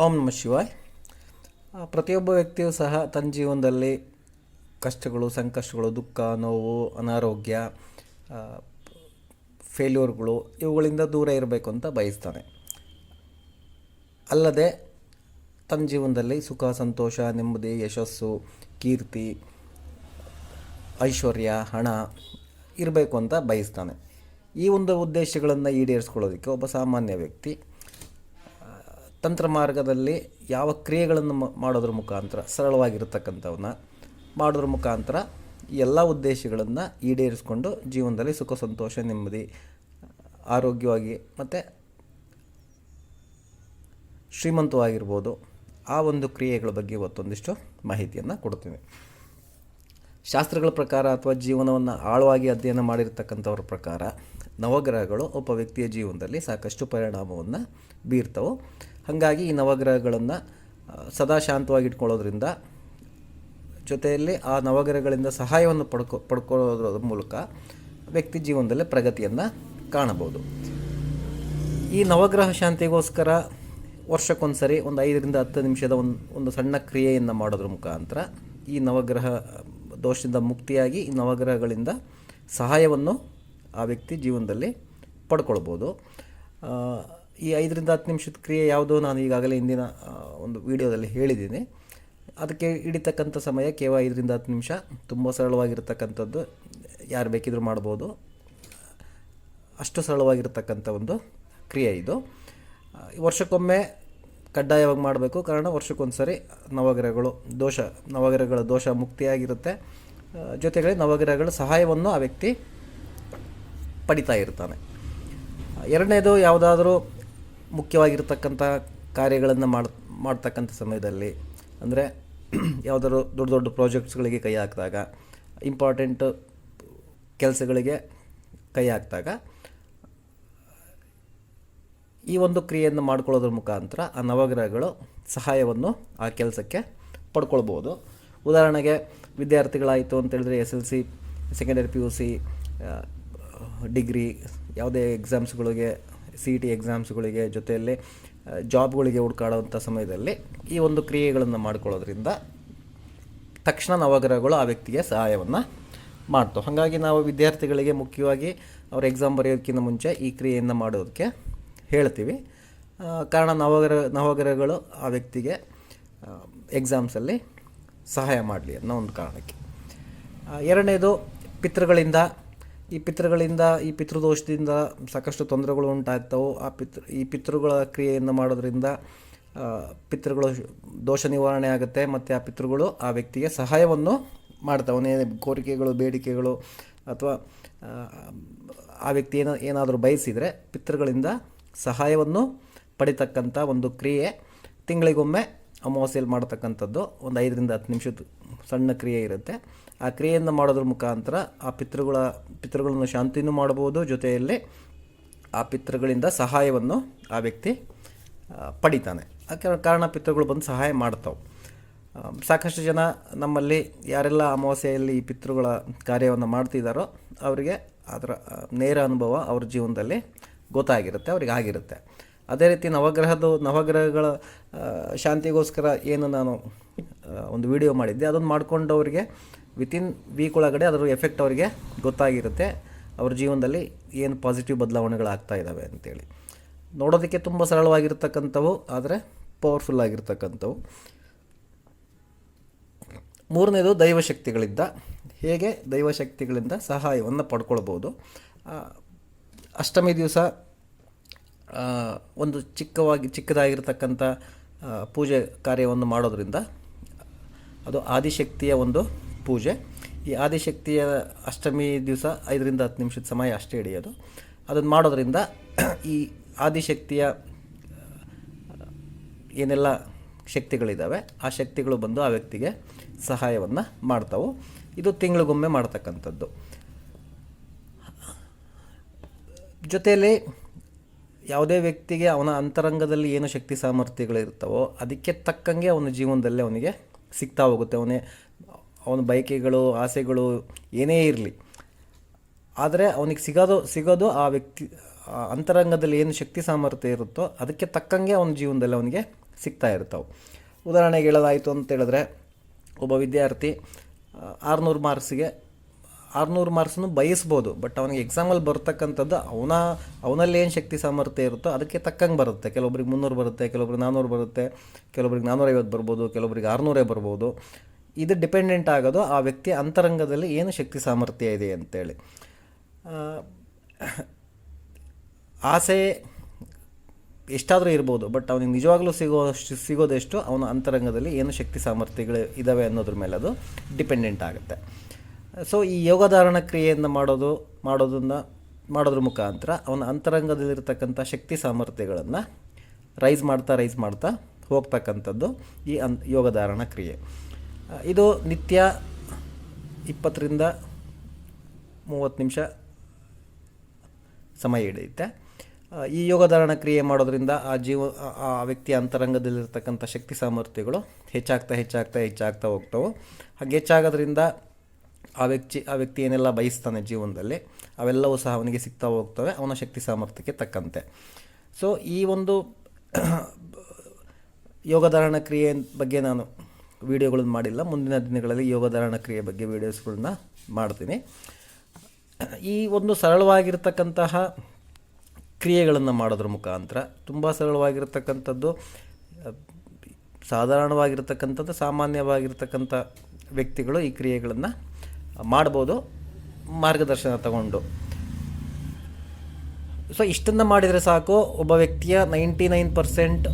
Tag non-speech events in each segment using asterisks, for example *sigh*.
ಓಂ ನಮ ಶಿವಾಯ್. ಪ್ರತಿಯೊಬ್ಬ ವ್ಯಕ್ತಿಯೂ ಸಹ ತನ್ನ ಜೀವನದಲ್ಲಿ ಕಷ್ಟಗಳು, ಸಂಕಷ್ಟಗಳು, ದುಃಖ, ನೋವು, ಅನಾರೋಗ್ಯ ಫೇಲ್ಯೂರ್ಗಳು ಇವುಗಳಿಂದ ದೂರ ಇರಬೇಕು ಅಂತ ಬಯಸ್ತಾನೆ. ಅಲ್ಲದೆ ತನ್ನ ಜೀವನದಲ್ಲಿ ಸುಖ, ಸಂತೋಷ, ನೆಮ್ಮದಿ, ಯಶಸ್ಸು, ಕೀರ್ತಿ, ಐಶ್ವರ್ಯ, ಹಣ ಇರಬೇಕು ಅಂತ ಬಯಸ್ತಾನೆ. ಈ ಒಂದು ಉದ್ದೇಶಗಳನ್ನು ಈಡೇರಿಸ್ಕೊಳ್ಳೋದಕ್ಕೆ ಒಬ್ಬ ಸಾಮಾನ್ಯ ವ್ಯಕ್ತಿ ತಂತ್ರ ಮಾರ್ಗದಲ್ಲಿ ಯಾವ ಕ್ರಿಯೆಗಳನ್ನು ಮಾಡೋದ್ರ ಮುಖಾಂತರ ಸರಳವಾಗಿರ್ತಕ್ಕಂಥವನ್ನ ಮಾಡೋದ್ರ ಮುಖಾಂತರ ಎಲ್ಲ ಉದ್ದೇಶಗಳನ್ನು ಈಡೇರಿಸ್ಕೊಂಡು ಜೀವನದಲ್ಲಿ ಸುಖ, ಸಂತೋಷ, ನೆಮ್ಮದಿ, ಆರೋಗ್ಯವಾಗಿ ಮತ್ತು ಶ್ರೀಮಂತವಾಗಿರ್ಬೋದು. ಆ ಒಂದು ಕ್ರಿಯೆಗಳ ಬಗ್ಗೆ ಇವತ್ತೊಂದಿಷ್ಟು ಮಾಹಿತಿಯನ್ನು ಕೊಡ್ತೀನಿ. ಶಾಸ್ತ್ರಗಳ ಪ್ರಕಾರ ಅಥವಾ ಜೀವನವನ್ನು ಆಳವಾಗಿ ಅಧ್ಯಯನ ಮಾಡಿರ್ತಕ್ಕಂಥವ್ರ ಪ್ರಕಾರ ನವಗ್ರಹಗಳು ಒಬ್ಬ ವ್ಯಕ್ತಿಯ ಜೀವನದಲ್ಲಿ ಸಾಕಷ್ಟು ಪರಿಣಾಮವನ್ನು ಬೀರ್ತವೆ. ಹಾಗಾಗಿ ಈ ನವಗ್ರಹಗಳನ್ನು ಸದಾ ಶಾಂತವಾಗಿ ಇಟ್ಕೊಳ್ಳೋದ್ರಿಂದ ಜೊತೆಯಲ್ಲಿ ಆ ನವಗ್ರಹಗಳಿಂದ ಸಹಾಯವನ್ನು ಪಡ್ಕೊ, ಪಡ್ಕೊಳ್ಳೋದ್ರ ಮೂಲಕ ವ್ಯಕ್ತಿ ಜೀವನದಲ್ಲಿ ಪ್ರಗತಿಯನ್ನು ಕಾಣಬಹುದು. ಈ ನವಗ್ರಹ ಶಾಂತಿಗೋಸ್ಕರ ವರ್ಷಕ್ಕೊಂದು ಸರಿ ಒಂದು ಐದರಿಂದ ಹತ್ತು ನಿಮಿಷದ ಒಂದು ಒಂದು ಸಣ್ಣ ಕ್ರಿಯೆಯನ್ನು ಮಾಡೋದ್ರ ಮುಖಾಂತರ ಈ ನವಗ್ರಹ ದೋಷದಿಂದ ಮುಕ್ತಿಯಾಗಿ ಈ ನವಗ್ರಹಗಳಿಂದ ಸಹಾಯವನ್ನು ಆ ವ್ಯಕ್ತಿ ಜೀವನದಲ್ಲಿ ಪಡ್ಕೊಳ್ಬೋದು. ಈ ಐದರಿಂದ ಹತ್ತು ನಿಮಿಷದ ಕ್ರಿಯೆ ಯಾವುದೋ ನಾನು ಈಗಾಗಲೇ ಹಿಂದಿನ ಒಂದು ವಿಡಿಯೋದಲ್ಲಿ ಹೇಳಿದ್ದೀನಿ. ಅದಕ್ಕೆ ಹಿಡಿತಕ್ಕಂಥ ಸಮಯ ಕೇವಲ ಐದರಿಂದ ಹತ್ತು ನಿಮಿಷ. ತುಂಬ ಸರಳವಾಗಿರ್ತಕ್ಕಂಥದ್ದು. ಯಾರು ಬೇಕಿದ್ರೂ ಮಾಡ್ಬೋದು. ಅಷ್ಟು ಸರಳವಾಗಿರ್ತಕ್ಕಂಥ ಒಂದು ಕ್ರಿಯೆ ಇದು. ವರ್ಷಕ್ಕೊಮ್ಮೆ ಕಡ್ಡಾಯವಾಗಿ ಮಾಡಬೇಕು. ಕಾರಣ ವರ್ಷಕ್ಕೊಂದು ಸರಿ ನವಗ್ರಹಗಳು ದೋಷ, ನವಗ್ರಹಗಳ ದೋಷ ಮುಕ್ತಿಯಾಗಿರುತ್ತೆ. ಜೊತೆಗೆ ನವಗ್ರಹಗಳ ಸಹಾಯವನ್ನು ಆ ವ್ಯಕ್ತಿ ಪಡಿತಾ ಇರ್ತಾನೆ. ಎರಡನೇದು ಯಾವುದಾದ್ರೂ ಮುಖ್ಯವಾಗಿರ್ತಕ್ಕಂಥ ಕಾರ್ಯಗಳನ್ನು ಮಾಡ್, ಮಾಡ್ತಕ್ಕಂಥ ಸಮಯದಲ್ಲಿ ಅಂದರೆ *clears throat* ಯಾವುದಾದ್ರು ದೊಡ್ಡ ದೊಡ್ಡ ಪ್ರಾಜೆಕ್ಟ್ಸ್ಗಳಿಗೆ ಕೈ ಹಾಕಿದಾಗ ಇಂಪಾರ್ಟೆಂಟ್ ಕೆಲಸಗಳಿಗೆ ಕೈ ಹಾಕಿದಾಗ, ಈ ಒಂದು ಕ್ರಿಯೆಯನ್ನು ಮಾಡ್ಕೊಳ್ಳೋದ್ರ ಮುಖಾಂತರ ಆ ನವಗ್ರಹಗಳು ಸಹಾಯವನ್ನು ಆ ಕೆಲಸಕ್ಕೆ ಪಡ್ಕೊಳ್ಬೋದು. ಉದಾಹರಣೆಗೆ ವಿದ್ಯಾರ್ಥಿಗಳಾಯಿತು ಅಂತೇಳಿದ್ರೆ S L C secondary P U C degree, ಯಾವುದೇ ಎಕ್ಸಾಮ್ಸ್ಗಳಿಗೆ ಸಿ ಟಿ ಎಕ್ಸಾಮ್ಸ್ಗಳಿಗೆ ಜೊತೆಯಲ್ಲಿ ಜಾಬ್ಗಳಿಗೆ ಹುಡ್ಕಾಡೋವಂಥ ಸಮಯದಲ್ಲಿ ಈ ಒಂದು ಕ್ರಿಯೆಗಳನ್ನು ಮಾಡ್ಕೊಳ್ಳೋದ್ರಿಂದ ತಕ್ಷಣ ನವಗ್ರಹಗಳು ಆ ವ್ಯಕ್ತಿಗೆ ಸಹಾಯವನ್ನು ಮಾಡ್ತವೆ ಹಾಗಾಗಿ ನಾವು ವಿದ್ಯಾರ್ಥಿಗಳಿಗೆ ಮುಖ್ಯವಾಗಿ ಅವ್ರ ಎಕ್ಸಾಮ್ ಬರೆಯೋದಕ್ಕಿಂತ ಮುಂಚೆ ಈ ಕ್ರಿಯೆಯನ್ನು ಮಾಡೋದಕ್ಕೆ ಹೇಳ್ತೀವಿ. ಕಾರಣ ನವಗ್ರಹ ನವಗ್ರಹಗಳು ಆ ವ್ಯಕ್ತಿಗೆ ಎಕ್ಸಾಮ್ಸಲ್ಲಿ ಸಹಾಯ ಮಾಡಲಿ ಅನ್ನೋ ಒಂದು ಕಾರಣಕ್ಕೆ. ಎರಡನೇದು, ಪಿತೃಗಳಿಂದ ಈ ಪಿತೃಗಳಿಂದ ಈ ಪಿತೃದೋಷದಿಂದ ಸಾಕಷ್ಟು ತೊಂದರೆಗಳು ಉಂಟಾಗ್ತವೆ. ಆ ಪಿತೃ ಈ ಪಿತೃಗಳ ಕ್ರಿಯೆಯನ್ನು ಮಾಡೋದ್ರಿಂದ ಪಿತೃಗಳು ದೋಷ ನಿವಾರಣೆ ಆಗುತ್ತೆ. ಮತ್ತು ಆ ಪಿತೃಗಳು ಆ ವ್ಯಕ್ತಿಗೆ ಸಹಾಯವನ್ನು ಮಾಡ್ತವೆ. ಅವನೇ ಕೋರಿಕೆಗಳು ಬೇಡಿಕೆಗಳು ಅಥವಾ ಆ, ಆ ವ್ಯಕ್ತಿ ಏನ ಏನಾದರೂ ಬಯಸಿದರೆ ಪಿತೃಗಳಿಂದ ಸಹಾಯವನ್ನು ಪಡಿತಕ್ಕಂಥ ಒಂದು ಕ್ರಿಯೆ ತಿಂಗಳಿಗೊಮ್ಮೆ ಅಮಾವಾಸ್ಯೆಯಲ್ಲಿ ಮಾಡ್ತಕ್ಕಂಥದ್ದು. ಒಂದು ಐದರಿಂದ ಹತ್ತು ನಿಮಿಷದ ಸಣ್ಣ ಕ್ರಿಯೆ ಇರುತ್ತೆ. ಆ ಕ್ರಿಯೆಯನ್ನು ಮಾಡೋದ್ರ ಮುಖಾಂತರ ಆ ಪಿತೃಗಳ, ಪಿತೃಗಳನ್ನು ಶಾಂತಿನೂ ಮಾಡ್ಬೋದು ಜೊತೆಯಲ್ಲಿ ಆ ಪಿತೃಗಳಿಂದ ಸಹಾಯವನ್ನು ಆ ವ್ಯಕ್ತಿ ಪಡಿತಾನೆ. ಆ ಕಾರ- ಕಾರಣ ಪಿತೃಗಳು ಬಂದು ಸಹಾಯ ಮಾಡ್ತಾವೆ. ಸಾಕಷ್ಟು ಜನ ನಮ್ಮಲ್ಲಿ ಯಾರೆಲ್ಲ ಅಮಾವಾಸ್ಯೆಯಲ್ಲಿ ಈ ಪಿತೃಗಳ ಕಾರ್ಯವನ್ನು ಮಾಡ್ತಿದ್ದಾರೋ ಅವರಿಗೆ ಅದರ ನೇರ ಅನುಭವ ಅವ್ರ ಜೀವನದಲ್ಲಿ ಗೊತ್ತಾಗಿರುತ್ತೆ, ಅವ್ರಿಗೆ ಆಗಿರುತ್ತೆ. ಅದೇ ರೀತಿ ನವಗ್ರಹದ ನವಗ್ರಹಗಳ ಶಾಂತಿಗೋಸ್ಕರ ಏನು ನಾನು ಒಂದು ವಿಡಿಯೋ ಮಾಡಿದ್ದೆ. ಅದನ್ನು ಮಾಡ್ಕೊಂಡವರಿಗೆ ವಿತಿನ್ ವೀಕ್ ಒಳಗಡೆ ಅದರ ಎಫೆಕ್ಟ್ ಅವರಿಗೆ ಗೊತ್ತಾಗಿರುತ್ತೆ. ಅವ್ರ ಜೀವನದಲ್ಲಿ ಏನು ಪಾಸಿಟಿವ್ ಬದಲಾವಣೆಗಳಾಗ್ತಾ ಇದ್ದಾವೆ ಅಂತೇಳಿ. ನೋಡೋದಕ್ಕೆ ತುಂಬ ಸರಳವಾಗಿರ್ತಕ್ಕಂಥವು, ಆದರೆ ಪವರ್ಫುಲ್ ಆಗಿರ್ತಕ್ಕಂಥವು. ಮೂರನೇದು ದೈವಶಕ್ತಿಗಳಿಂದ ಹೇಗೆ ದೈವಶಕ್ತಿಗಳಿಂದ ಸಹಾಯವನ್ನು ಪಡ್ಕೊಳ್ಬೋದು? ಅಷ್ಟಮಿ ದಿವಸ ಒಂದು ಚಿಕ್ಕವಾಗಿ ಚಿಕ್ಕದಾಗಿರ್ತಕ್ಕಂಥ ಪೂಜೆ ಕಾರ್ಯವನ್ನು ಮಾಡೋದರಿಂದ ಅದು ಆದಿಶಕ್ತಿಯ ಒಂದು ಪೂಜೆ. ಈ ಆದಿಶಕ್ತಿಯ ಅಷ್ಟಮಿ ದಿವಸ ಐದರಿಂದ ಹತ್ತು ನಿಮಿಷದ ಸಮಯ ಅಷ್ಟೇ ಹಿಡಿಯೋದು. ಅದನ್ನು ಮಾಡೋದರಿಂದ ಈ ಆದಿಶಕ್ತಿಯ ಏನೆಲ್ಲ ಶಕ್ತಿಗಳಿದ್ದಾವೆ ಆ ಶಕ್ತಿಗಳು ಬಂದು ಆ ವ್ಯಕ್ತಿಗೆ ಸಹಾಯವನ್ನು ಮಾಡ್ತಾವೆ. ಇದು ತಿಂಗಳಿಗೊಮ್ಮೆ ಮಾಡ್ತಕ್ಕಂಥದ್ದು. ಜೊತೆಯಲ್ಲಿ ಯಾವುದೇ ವ್ಯಕ್ತಿಗೆ ಅವನ ಅಂತರಂಗದಲ್ಲಿ ಏನು ಶಕ್ತಿ ಸಾಮರ್ಥ್ಯಗಳಿರ್ತಾವೋ ಅದಕ್ಕೆ ತಕ್ಕಂಗೆ ಅವನ ಜೀವನದಲ್ಲೇ ಅವನಿಗೆ ಸಿಗ್ತಾ ಹೋಗುತ್ತೆ. ಅವನೇ ಅವನ ಬಯಕೆಗಳು, ಆಸೆಗಳು ಏನೇ ಇರಲಿ. ಆದರೆ ಅವನಿಗೆ ಸಿಗೋದು ಸಿಗೋದು ಆ ವ್ಯಕ್ತಿ ಅಂತರಂಗದಲ್ಲಿ ಏನು ಶಕ್ತಿ ಸಾಮರ್ಥ್ಯ ಇರುತ್ತೋ ಅದಕ್ಕೆ ತಕ್ಕಂಗೆ ಅವನ ಜೀವನದಲ್ಲಿ ಅವನಿಗೆ ಸಿಗ್ತಾ ಇರ್ತಾವೆ. ಉದಾಹರಣೆಗೆ ಹೇಳೋದಾಯಿತು ಅಂತ ಹೇಳಿದ್ರೆ, ಒಬ್ಬ ವಿದ್ಯಾರ್ಥಿ ಆರುನೂರು ಮಾರ್ಕ್ಸಿಗೆ ಆರುನೂರು ಮಾರ್ಕ್ಸನ್ನು ಬಯಸ್ಬೋದು. ಬಟ್ ಅವನಿಗೆ ಎಕ್ಸಾಮಲ್ಲಿ ಬರ್ತಕ್ಕಂಥದ್ದು ಅವನ, ಅವನಲ್ಲಿ ಏನು ಶಕ್ತಿ ಸಾಮರ್ಥ್ಯ ಇರುತ್ತೋ ಅದಕ್ಕೆ ತಕ್ಕಂಗೆ ಬರುತ್ತೆ. ಕೆಲವೊಬ್ರಿಗೆ ಮುನ್ನೂರು ಬರುತ್ತೆ, ಕೆಲವೊಬ್ರಿಗೆ ನಾನ್ನೂರು ಬರುತ್ತೆ, ಕೆಲವೊಬ್ರಿಗೆ ನಾನ್ನೂರೈವತ್ತು ಬರ್ಬೋದು, ಕೆಲವೊಬ್ರಿಗೆ ಆರುನೂರೇ ಬರ್ಬೋದು. ಇದು ಡಿಪೆಂಡೆಂಟ್ ಆಗೋದು ಆ ವ್ಯಕ್ತಿಯ ಅಂತರಂಗದಲ್ಲಿ ಏನು ಶಕ್ತಿ ಸಾಮರ್ಥ್ಯ ಇದೆ ಅಂತೇಳಿ. ಆಸೆ ಎಷ್ಟಾದರೂ ಇರ್ಬೋದು ಬಟ್ ಅವನಿಗೆ ನಿಜವಾಗ್ಲೂ ಸಿಗೋಷ್ಟು ಸಿಗೋದೆಷ್ಟು ಅವನ ಅಂತರಂಗದಲ್ಲಿ ಏನು ಶಕ್ತಿ ಸಾಮರ್ಥ್ಯಗಳು ಇದ್ದಾವೆ ಅನ್ನೋದ್ರ ಮೇಲೆ ಅದು ಡಿಪೆಂಡೆಂಟ್ ಆಗುತ್ತೆ. ಸೊ ಈ ಯೋಗಧಾರಣ ಕ್ರಿಯೆಯನ್ನು ಮಾಡೋದು, ಮಾಡೋದನ್ನು, ಮಾಡೋದ್ರ ಮುಖಾಂತರ ಅವನ ಅಂತರಂಗದಲ್ಲಿರ್ತಕ್ಕಂಥ ಶಕ್ತಿ ಸಾಮರ್ಥ್ಯಗಳನ್ನು ರೈಸ್ ಮಾಡ್ತಾ ರೈಸ್ ಮಾಡ್ತಾ ಹೋಗ್ತಕ್ಕಂಥದ್ದು ಈ ಅನ್ ಯೋಗಧಾರಣ ಕ್ರಿಯೆ. ಇದು ನಿತ್ಯ ಇಪ್ಪತ್ತರಿಂದ ಮೂವತ್ತು ನಿಮಿಷ ಸಮಯ ಹಿಡಿಯುತ್ತೆ. ಈ ಯೋಗಧಾರಣ ಕ್ರಿಯೆ ಮಾಡೋದ್ರಿಂದ ಆ ಜೀವ, ಆ ವ್ಯಕ್ತಿಯ ಅಂತರಂಗದಲ್ಲಿರ್ತಕ್ಕಂಥ ಶಕ್ತಿ ಸಾಮರ್ಥ್ಯಗಳು ಹೆಚ್ಚಾಗ್ತಾ ಹೆಚ್ಚಾಗ್ತಾ ಹೆಚ್ಚಾಗ್ತಾ ಹೋಗ್ತವೆ. ಹಾಗೆ ಹೆಚ್ಚಾಗೋದ್ರಿಂದ ಆ ವ್ಯಕ್ತಿ ಆ ವ್ಯಕ್ತಿ ಏನೆಲ್ಲ ಬಯಸ್ತಾನೆ ಜೀವನದಲ್ಲಿ, ಅವೆಲ್ಲವೂ ಸಹ ಅವನಿಗೆ ಸಿಗ್ತಾ ಹೋಗ್ತವೆ, ಅವನ ಶಕ್ತಿ ಸಾಮರ್ಥ್ಯಕ್ಕೆ ತಕ್ಕಂತೆ. ಸೊ ಈ ಒಂದು *clears throat* ಯೋಗಧಾರಣ ಕ್ರಿಯೆ ಬಗ್ಗೆ ನಾನು ವೀಡಿಯೋಗಳನ್ನು ಮಾಡಿಲ್ಲ. ಮುಂದಿನ ದಿನಗಳಲ್ಲಿ ಯೋಗಧಾರಣ ಕ್ರಿಯೆ ಬಗ್ಗೆ ವೀಡಿಯೋಸ್ಗಳನ್ನ ಮಾಡ್ತೀನಿ. *clears throat* ಈ ಒಂದು ಸರಳವಾಗಿರ್ತಕ್ಕಂತಹ ಕ್ರಿಯೆಗಳನ್ನು ಮಾಡೋದ್ರ ಮುಖಾಂತರ, ತುಂಬ ಸರಳವಾಗಿರ್ತಕ್ಕಂಥದ್ದು, ಸಾಧಾರಣವಾಗಿರತಕ್ಕಂಥದ್ದು, ಸಾಮಾನ್ಯವಾಗಿರ್ತಕ್ಕಂಥ ವ್ಯಕ್ತಿಗಳು ಈ ಕ್ರಿಯೆಗಳನ್ನು ಮಾಡ್ಬೋದು, ಮಾರ್ಗದರ್ಶನ ತಗೊಂಡು. ಸೊ ಇಷ್ಟನ್ನು ಮಾಡಿದರೆ ಸಾಕು. ಒಬ್ಬ ವ್ಯಕ್ತಿಯ ನೈಂಟಿ ನೈನ್ ಪರ್ಸೆಂಟ್,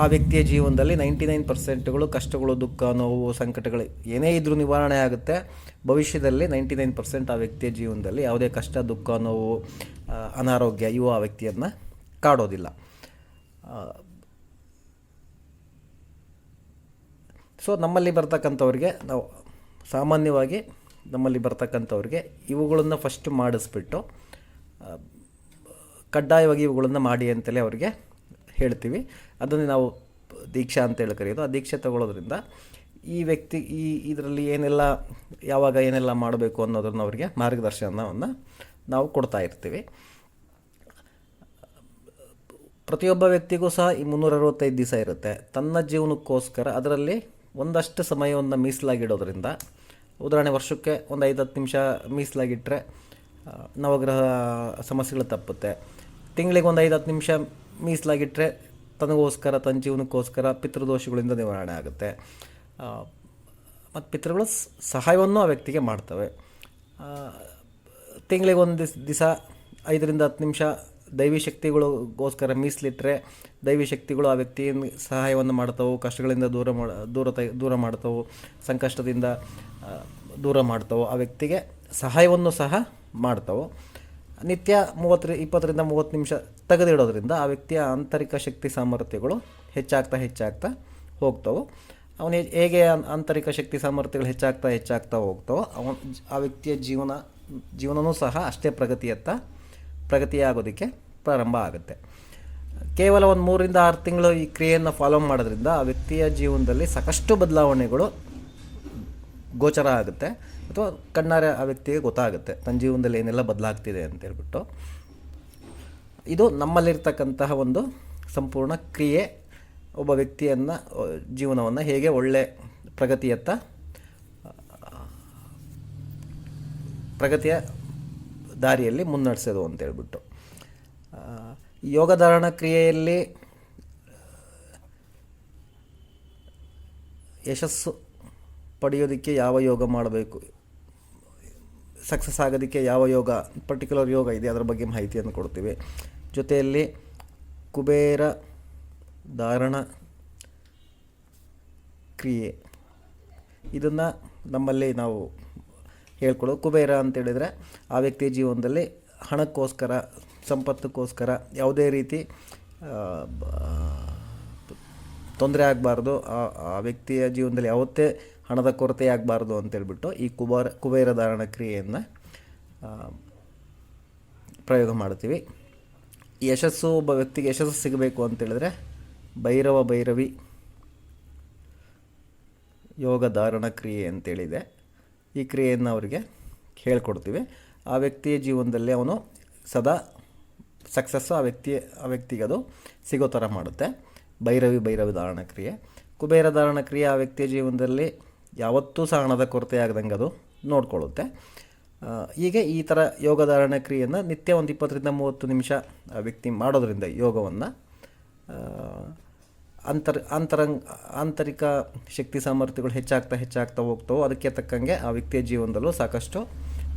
ಆ ವ್ಯಕ್ತಿಯ ಜೀವನದಲ್ಲಿ ನೈಂಟಿ ನೈನ್ ಪರ್ಸೆಂಟ್ಗಳು ಕಷ್ಟಗಳು, ದುಃಖ, ನೋವು, ಸಂಕಟಗಳು ಏನೇ ಇದ್ದರೂ ನಿವಾರಣೆ ಆಗುತ್ತೆ. ಭವಿಷ್ಯದಲ್ಲಿ ನೈಂಟಿ ನೈನ್ ಪರ್ಸೆಂಟ್ ಆ ವ್ಯಕ್ತಿಯ ಜೀವನದಲ್ಲಿ ಯಾವುದೇ ಕಷ್ಟ, ದುಃಖ, ನೋವು ಅನಾರೋಗ್ಯ ಇವು ಆ ವ್ಯಕ್ತಿಯನ್ನು ಕಾಡೋದಿಲ್ಲ. ಸೊ ನಮ್ಮಲ್ಲಿ ಬರ್ತಕ್ಕಂಥವ್ರಿಗೆ ನಾವು ಸಾಮಾನ್ಯವಾಗಿ ನಮ್ಮಲ್ಲಿ ಬರ್ತಕ್ಕಂಥವ್ರಿಗೆ ಇವುಗಳನ್ನು ಫಸ್ಟ್ ಮಾಡಿಸ್ಬಿಟ್ಟು ಕಡ್ಡಾಯವಾಗಿ ಇವುಗಳನ್ನು ಮಾಡಿ ಅಂತಲೇ ಅವರಿಗೆ ಹೇಳ್ತೀವಿ. ಅದನ್ನು ನಾವು ದೀಕ್ಷಾ ಅಂತೇಳಿ ಕರೆಯೋದು. ಆ ದೀಕ್ಷೆ ತಗೊಳ್ಳೋದ್ರಿಂದ ಈ ವ್ಯಕ್ತಿ, ಈ, ಇದರಲ್ಲಿ ಏನೆಲ್ಲ, ಯಾವಾಗ ಏನೆಲ್ಲ ಮಾಡಬೇಕು ಅನ್ನೋದನ್ನು ಅವರಿಗೆ ಮಾರ್ಗದರ್ಶನವನ್ನು ನಾವು ಕೊಡ್ತಾ ಇರ್ತೀವಿ. ಪ್ರತಿಯೊಬ್ಬ ವ್ಯಕ್ತಿಗೂ ಸಹ ಈ ಮುನ್ನೂರ ಅರವತ್ತೈದು ದಿವಸ ಇರುತ್ತೆ. ತನ್ನ ಜೀವನಕ್ಕೋಸ್ಕರ ಅದರಲ್ಲಿ ಒಂದಷ್ಟು ಸಮಯವನ್ನು ಮೀಸಲಾಗಿಡೋದ್ರಿಂದ ಉದಾಹರಣೆ ವರ್ಷಕ್ಕೆ ಒಂದು ಐದು ಹತ್ತು ನಿಮಿಷ ಮೀಸಲಾಗಿಟ್ಟರೆ ನವಗ್ರಹ ಸಮಸ್ಯೆಗಳು ತಪ್ಪುತ್ತೆ. ತಿಂಗಳಿಗೆ ಒಂದು ಐದು ಹತ್ತು ನಿಮಿಷ ಮೀಸಲಾಗಿಟ್ಟರೆ ತನಗೋಸ್ಕರ ತನ್ನ ಜೀವನಕ್ಕೋಸ್ಕರ ಪಿತೃದೋಷಗಳಿಂದ ನಿವಾರಣೆ ಆಗುತ್ತೆ. ಮತ್ತು ಪಿತೃಗಳು ಸಹಾಯವನ್ನು ಆ ವ್ಯಕ್ತಿಗೆ ಮಾಡ್ತವೆ. ತಿಂಗಳಿಗೆ ಒಂದು ದಿವಸ ಐದರಿಂದ ಹತ್ತು ನಿಮಿಷ ದೈವಿ ಶಕ್ತಿಗಳಿಗೋಸ್ಕರ ಮೀಸಲಿಟ್ಟರೆ ದೈವಿ ಶಕ್ತಿಗಳು ಆ ವ್ಯಕ್ತಿಯಿಂದ ಸಹಾಯವನ್ನು ಮಾಡ್ತಾವೆ, ಕಷ್ಟಗಳಿಂದ ದೂರ ಮಾಡ ದೂರ ತ, ದೂರ ಮಾಡ್ತಾವೆ, ಸಂಕಷ್ಟದಿಂದ ದೂರ ಮಾಡ್ತಾವೆ, ಆ ವ್ಯಕ್ತಿಗೆ ಸಹಾಯವನ್ನು ಸಹ ಮಾಡ್ತಾವೆ. ನಿತ್ಯ ಮೂವತ್ತರ, ಇಪ್ಪತ್ತರಿಂದ ಮೂವತ್ತು ನಿಮಿಷ ತೆಗೆದಿಡೋದ್ರಿಂದ ಆ ವ್ಯಕ್ತಿಯ ಆಂತರಿಕ ಶಕ್ತಿ ಸಾಮರ್ಥ್ಯಗಳು ಹೆಚ್ಚಾಗ್ತಾ ಹೆಚ್ಚಾಗ್ತಾ ಹೋಗ್ತಾವೆ. ಅವನು ಹೇಗೆ ಆಂತರಿಕ ಶಕ್ತಿ ಸಾಮರ್ಥ್ಯಗಳು ಹೆಚ್ಚಾಗ್ತಾ ಹೆಚ್ಚಾಗ್ತಾ ಹೋಗ್ತಾವೋ, ಅವನು ಆ ವ್ಯಕ್ತಿಯ ಜೀವನ ಜೀವನವೂ ಸಹ ಅಷ್ಟೇ ಪ್ರಗತಿಯತ್ತ ಪ್ರಗತಿಯಾಗೋದಕ್ಕೆ ಪ್ರಾರಂಭ ಆಗುತ್ತೆ. ಕೇವಲ ಒಂದು ಮೂರಿಂದ ಆರು ತಿಂಗಳು ಈ ಕ್ರಿಯೆಯನ್ನು ಫಾಲೋ ಮಾಡೋದ್ರಿಂದ ಆ ವ್ಯಕ್ತಿಯ ಜೀವನದಲ್ಲಿ ಸಾಕಷ್ಟು ಬದಲಾವಣೆಗಳು ಗೋಚರ ಆಗುತ್ತೆ ಅಥವಾ ಕಣ್ಣಾರೆ ಆ ವ್ಯಕ್ತಿಗೆ ಗೊತ್ತಾಗುತ್ತೆ, ತನ್ನ ಜೀವನದಲ್ಲಿ ಏನೆಲ್ಲ ಬದಲಾಗ್ತಿದೆ ಅಂತ ಹೇಳ್ಬಿಟ್ಟು. ಇದು ನಮ್ಮಲ್ಲಿರ್ತಕ್ಕಂತಹ ಒಂದು ಸಂಪೂರ್ಣ ಕ್ರಿಯೆ. ಒಬ್ಬ ವ್ಯಕ್ತಿಯನ್ನು ಜೀವನವನ್ನು ಹೇಗೆ ಒಳ್ಳೆ ಪ್ರಗತಿಯತ್ತ, ಪ್ರಗತಿಯ ದಾರಿಯಲ್ಲಿ ಮುನ್ನಡೆಸೋದು ಅಂತ ಹೇಳ್ಬಿಟ್ಟು. ಯೋಗ ಧಾರಣ ಕ್ರಿಯೆಯಲ್ಲಿ, ಯಶಸ್ಸು ಪಡೆಯೋದಕ್ಕೆ ಯಾವ ಯೋಗ ಮಾಡಬೇಕು, ಸಕ್ಸಸ್ ಆಗೋದಕ್ಕೆ ಯಾವ ಯೋಗ ಪರ್ಟಿಕ್ಯುಲರ್ ಯೋಗ ಇದೆ, ಅದರ ಬಗ್ಗೆ ಮಾಹಿತಿಯನ್ನು ಕೊಡ್ತೀವಿ. ಜೊತೆಯಲ್ಲಿ ಕುಬೇರ ಧಾರಣ ಕ್ರಿಯೆ. ಇದನ್ನು ನಮ್ಮಲ್ಲಿ ನಾವು ಹೇಳ್ಕೊಳ್ಳೋದು. ಕುಬೇರ ಅಂತ ಹೇಳಿದರೆ ಆ ವ್ಯಕ್ತಿಯ ಜೀವನದಲ್ಲಿ ಹಣಕ್ಕೋಸ್ಕರ ಸಂಪತ್ತಕ್ಕೋಸ್ಕರ ಯಾವುದೇ ರೀತಿ ತೊಂದರೆ ಆಗಬಾರ್ದು. ಆ ವ್ಯಕ್ತಿಯ ಜೀವನದಲ್ಲಿ ಯಾವತ್ತೇ ಹಣದ ಕೊರತೆ ಆಗಬಾರ್ದು ಅಂತೇಳ್ಬಿಟ್ಟು ಈ ಕುಬಾರ, ಕುಬೇರ ಧಾರಣ ಕ್ರಿಯೆಯನ್ನು ಪ್ರಯೋಗ ಮಾಡ್ತೀವಿ. ಯಶಸ್ಸು ಒಬ್ಬ ವ್ಯಕ್ತಿಗೆ ಯಶಸ್ಸು ಸಿಗಬೇಕು ಅಂತೇಳಿದ್ರೆ ಭೈರವ ಭೈರವಿ ಯೋಗ ಧಾರಣ ಕ್ರಿಯೆ ಅಂತೇಳಿದೆ ಈ ಕ್ರಿಯೆಯನ್ನು ಅವರಿಗೆ ಹೇಳ್ಕೊಡ್ತೀವಿ. ಆ ವ್ಯಕ್ತಿಯ ಜೀವನದಲ್ಲಿ ಅವನು ಸದಾ ಸಕ್ಸಸ್ಸು ಆ ವ್ಯಕ್ತಿ ಆ ವ್ಯಕ್ತಿಗೆ ಅದು ಸಿಗೋ ಥರ ಮಾಡುತ್ತೆ. ಭೈರವಿ ಭೈರವಿ ಧಾರಣ ಕ್ರಿಯೆ. ಕುಬೇರ ಧಾರಣ ಕ್ರಿಯೆ ಆ ವ್ಯಕ್ತಿಯ ಜೀವನದಲ್ಲಿ ಯಾವತ್ತೂ ಸಹ ಹಣದ ಕೊರತೆ ಆಗದಂಗೆ ಅದು ನೋಡ್ಕೊಳ್ಳುತ್ತೆ. ಹೀಗೆ ಈ ಥರ ಯೋಗ ಧಾರಣ ಕ್ರಿಯೆಯನ್ನು ನಿತ್ಯ ಒಂದು ಇಪ್ಪತ್ತರಿಂದ ಮೂವತ್ತು ನಿಮಿಷ ಆ ವ್ಯಕ್ತಿ ಮಾಡೋದರಿಂದ ಯೋಗವನ್ನು ಅಂತರ್, ಅಂತರಂಗ್, ಆಂತರಿಕ ಶಕ್ತಿ ಸಾಮರ್ಥ್ಯಗಳು ಹೆಚ್ಚಾಗ್ತಾ ಹೆಚ್ಚಾಗ್ತಾ ಹೋಗ್ತಾವೋ. ಅದಕ್ಕೆ ತಕ್ಕಂಗೆ ಆ ವ್ಯಕ್ತಿಯ ಜೀವನದಲ್ಲೂ ಸಾಕಷ್ಟು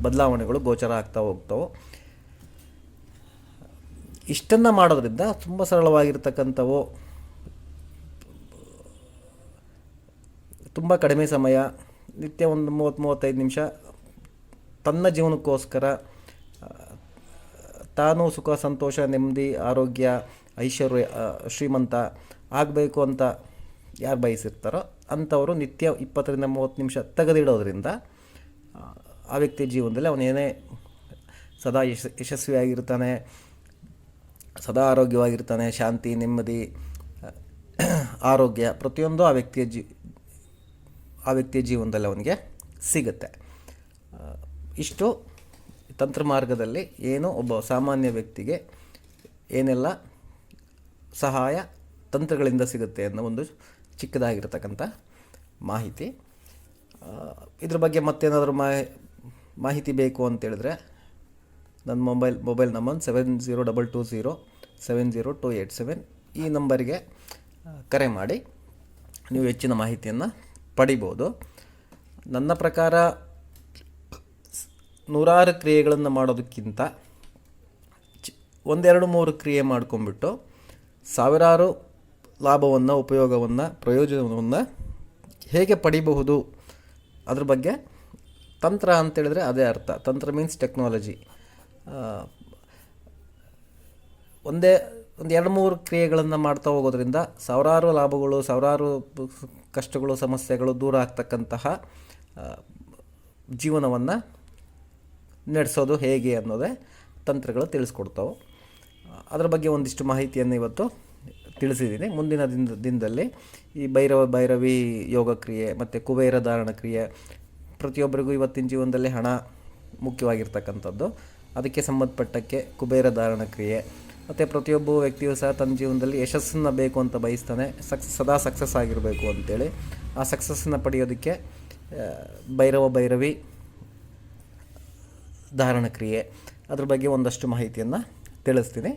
ಬದಲಾವಣೆಗಳು, ಗೋಚರ ಆಗ್ತಾ ಹೋಗ್ತಾವೆ. ಇಷ್ಟನ್ನು ಮಾಡೋದ್ರಿಂದ ತುಂಬ ಸರಳವಾಗಿರ್ತಕ್ಕಂಥವು ತುಂಬ ಕಡಿಮೆ ಸಮಯ, ನಿತ್ಯ ಒಂದು ಮೂವತ್ತು, ಮೂವತ್ತೈದು ನಿಮಿಷ ತನ್ನ ಜೀವನಕ್ಕೋಸ್ಕರ, ತಾನು ಸುಖ, ಸಂತೋಷ, ನೆಮ್ಮದಿ, ಆರೋಗ್ಯ, ಐಶ್ವರ್ಯ ಶ್ರೀಮಂತ ಆಗಬೇಕು ಅಂತ ಯಾರು ಬಯಸಿರ್ತಾರೋ ಅಂಥವರು ನಿತ್ಯ ಇಪ್ಪತ್ತರಿಂದ ಮೂವತ್ತು ನಿಮಿಷ ತೆಗೆದಿಡೋದ್ರಿಂದ ಆ, ವ್ಯಕ್ತಿ ಜೀವನದಲ್ಲಿ ಅವನೇನೇ ಸದಾ ಯಶ ಯಶಸ್ವಿಯಾಗಿರ್ತಾನೆ ಸದಾ ಆರೋಗ್ಯವಾಗಿರ್ತಾನೆ ಶಾಂತಿ ನೆಮ್ಮದಿ ಆರೋಗ್ಯ ಪ್ರತಿಯೊಂದು ಆ ವ್ಯಕ್ತಿಯ ಜೀ ಆ ವ್ಯಕ್ತಿಯ ಜೀವನದಲ್ಲಿ ಅವನಿಗೆ ಸಿಗುತ್ತೆ. ಇಷ್ಟು ತಂತ್ರ ಮಾರ್ಗದಲ್ಲಿ ಏನು ಒಬ್ಬ ಸಾಮಾನ್ಯ ವ್ಯಕ್ತಿಗೆ ಏನೆಲ್ಲ ಸಹಾಯ ತಂತ್ರಗಳಿಂದ ಸಿಗುತ್ತೆ ಅನ್ನೋ ಒಂದು ಚಿಕ್ಕದಾಗಿರ್ತಕ್ಕಂಥ ಮಾಹಿತಿ. ಇದ್ರ ಬಗ್ಗೆ ಮತ್ತೇನಾದರೂ ಮಾಹಿ ಮಾಹಿತಿ ಬೇಕು ಅಂತೇಳಿದ್ರೆ ನನ್ನ mobile mobile number seven zero double two zero seven zero two eight seven ಈ ನಂಬರಿಗೆ ಕರೆ ಮಾಡಿ. ನೀವು ಹೆಚ್ಚಿನ ಮಾಹಿತಿಯನ್ನು ಪಡಿಬೋದು. ನನ್ನ ಪ್ರಕಾರ ನೂರಾರು ಕ್ರಿಯೆಗಳನ್ನು ಮಾಡೋದಕ್ಕಿಂತ ಚಿ- ಒಂದೆರಡು ಮೂರು ಕ್ರಿಯೆ ಮಾಡ್ಕೊಂಬಿಟ್ಟು ಸಾವಿರಾರು ಲಾಭವನ್ನು, ಉಪಯೋಗವನ್ನು, ಪ್ರಯೋಜನವನ್ನು ಹೇಗೆ ಪಡಿಬಹುದು? ಅದ್ರ ಬಗ್ಗೆ ತಂತ್ರ ಅಂತೇಳಿದರೆ ಅದೇ ಅರ್ಥ. ತಂತ್ರ ಮೀನ್ಸ್ ಟೆಕ್ನಾಲಜಿ ಒಂದೇ, ಒಂದು ಎರಡು ಮೂರು ಕ್ರಿಯೆಗಳನ್ನು ಮಾಡ್ತಾ ಹೋಗೋದ್ರಿಂದ ಸಾವಿರಾರು ಲಾಭಗಳು, ಸಾವಿರಾರು ಕಷ್ಟಗಳು, ಸಮಸ್ಯೆಗಳು ದೂರ ಆಗ್ತಕ್ಕಂತಹ ಜೀವನವನ್ನು ನಡೆಸೋದು ಹೇಗೆ ಅನ್ನೋದೇ ತಂತ್ರಗಳು ತಿಳಿಸ್ಕೊಡ್ತಾವೆ. ಅದರ ಬಗ್ಗೆ ಒಂದಿಷ್ಟು ಮಾಹಿತಿಯನ್ನು ಇವತ್ತು ತಿಳಿಸಿದ್ದೀನಿ. ಮುಂದಿನ ದಿನ ದಿನದಲ್ಲಿ ಈ ಭೈರವ ಭೈರವಿ ಯೋಗ ಕ್ರಿಯೆ ಮತ್ತು ಕುಬೇರ ಧಾರಣ ಕ್ರಿಯೆ ಪ್ರತಿಯೊಬ್ಬರಿಗೂ ಇವತ್ತಿನ ಜೀವನದಲ್ಲಿ ಹಣ ಮುಖ್ಯವಾಗಿರ್ತಕ್ಕಂಥದ್ದು. ಅದಕ್ಕೆ ಸಂಬಂಧಪಟ್ಟಕ್ಕೆ ಕುಬೇರ ಧಾರಣ ಕ್ರಿಯೆ ಮತ್ತು ಪ್ರತಿಯೊಬ್ಬ ವ್ಯಕ್ತಿಯು ಸಹ ತನ್ನ ಜೀವನದಲ್ಲಿ ಯಶಸ್ಸನ್ನು ಬೇಕು ಅಂತ ಬಯಸ್ತಾನೆ, ಸಕ್ಸ್, ಸದಾ ಸಕ್ಸಸ್ ಆಗಿರಬೇಕು ಅಂತೇಳಿ ಆ ಸಕ್ಸಸ್ಸನ್ನು ಪಡೆಯೋದಕ್ಕೆ ಭೈರವ ಭೈರವಿ ಧಾರಣ ಕ್ರಿಯೆ. ಅದ್ರ ಬಗ್ಗೆ ಒಂದಷ್ಟು ಮಾಹಿತಿಯನ್ನು ತಿಳಿಸ್ತೀನಿ.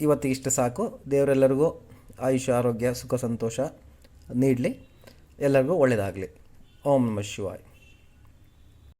ಇವತ್ತಿಗೆ ಇಷ್ಟು ಸಾಕು. ದೇವರೆಲ್ಲರಿಗೂ ಆಯುಷ್ಯ ಆರೋಗ್ಯ ಸುಖ ಸಂತೋಷ ನೀಡಲಿ. ಎಲ್ಲರಿಗೂ ಒಳ್ಳೆಯದಾಗಲಿ ಓಂ ನಮಃ ಶಿವಾಯ್.